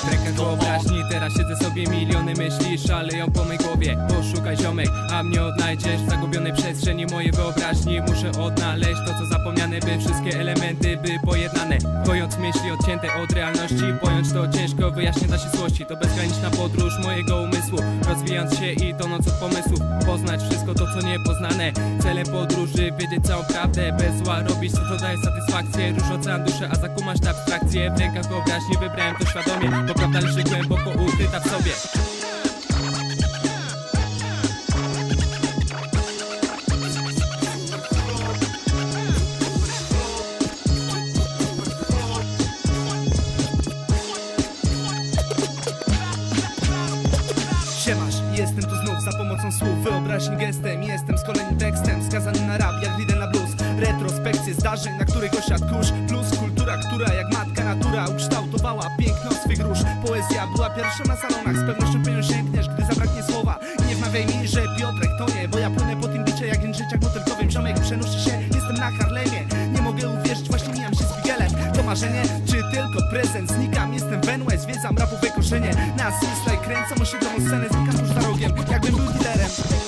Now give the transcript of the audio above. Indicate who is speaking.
Speaker 1: Treka wyobraźni, teraz siedzę sobie miliony myśli Szaleją po mej głowie, poszukaj ziomek A mnie odnajdziesz w zagubionej przestrzeni mojej wyobraźni. Muszę odnaleźć to co zapomniane By wszystkie elementy były pojednane Kojąc myśli odcięte od realności Pojąć to ciężko, wyjaśnię ścisłości To bezgraniczna podróż mojego umysłu Rozwijając się i tonąc od pomysłów. Poznać wszystko to co niepoznane. Celem podróży, wiedzieć całą prawdę. Bez zła robić co to daje satysfakcję. Róż ocean duszę, a zakumasz abstrakcję. W rękach wyobraźni wybrałem to świadomie Bo prawda leży głęboko ukryta w sobie
Speaker 2: Jestem tu znów za pomocą słów. Wyobraźni gestem, jestem z kolejnym tekstem. Skazany na rap, jak lider na blues. Retrospekcje zdarzeń, na których osiadł kurz. Plus kultura, która jak matka natura Ukształtowała piękno swych róż. Poezja była pierwsza na salonach. Z pewnością po nią sięgniesz, gdy zabraknie słowa. Nie wmawiaj mi, że Piotrek to nie Bo ja płynę po tym bicie jak jędrzeciak motylkowym Ziomek przenoszę się, jestem na Harlemie. Nie mogę uwierzyć, właśnie marzenie, czy tylko prezent? Znikam, jestem Venue, zwiedzam rapowe korzenie Na i kręcam osiedlową scenę Znikam tuż za rogiem, jakbym był dealerem